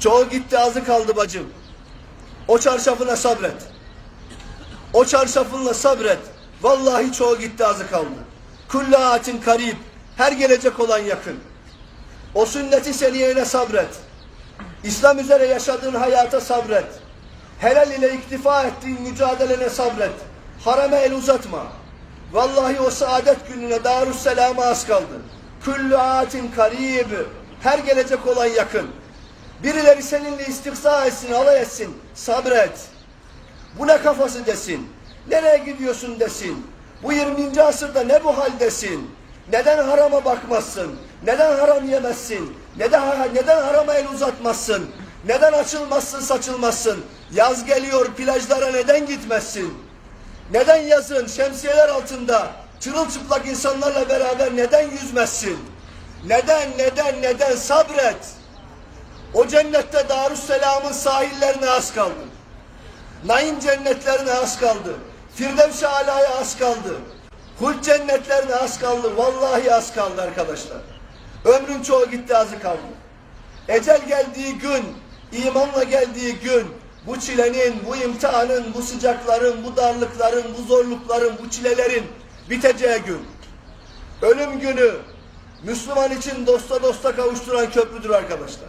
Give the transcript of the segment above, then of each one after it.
Çoğu gitti azı kaldı bacım. O çarşafına sabret. O çarşafınla sabret. Vallahi çoğu gitti azı kaldı. Kullu atin karib. Her gelecek olan yakın. O sünneti seniyene sabret. İslam üzere yaşadığın hayata sabret. Helal ile iktifa ettiğin mücadelene sabret. Harame el uzatma. Vallahi o saadet gününe Darüsselam'a az kaldı. Kullu atin karib. Her gelecek olan yakın. Birileri seninle istihza etsin, alay etsin. Sabret. Bu ne kafası desin. Nereye gidiyorsun desin. Bu 20. asırda ne bu hal desin. Neden harama bakmazsın? Neden haram yemezsin? Neden, neden harama el uzatmazsın? Neden açılmazsın saçılmazsın? Yaz geliyor plajlara neden gitmezsin? Neden yazın şemsiyeler altında çırılçıplak insanlarla beraber neden yüzmezsin? Neden neden neden sabret? O cennette Darüsselam'ın sahillerine az kaldı. Naim cennetlerine az kaldı. Firdevs-i Ala'ya az kaldı. Hult cennetlerine az kaldı. Vallahi az kaldı arkadaşlar. Ömrün çoğu gitti azı kaldı. Ecel geldiği gün, imanla geldiği gün, bu çilenin, bu imtihanın, bu sıcakların, bu darlıkların, bu zorlukların, bu çilelerin biteceği gün. Ölüm günü Müslüman için dosta dosta kavuşturan köprüdür arkadaşlar.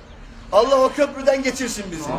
Allah o köprüden geçirsin bizi.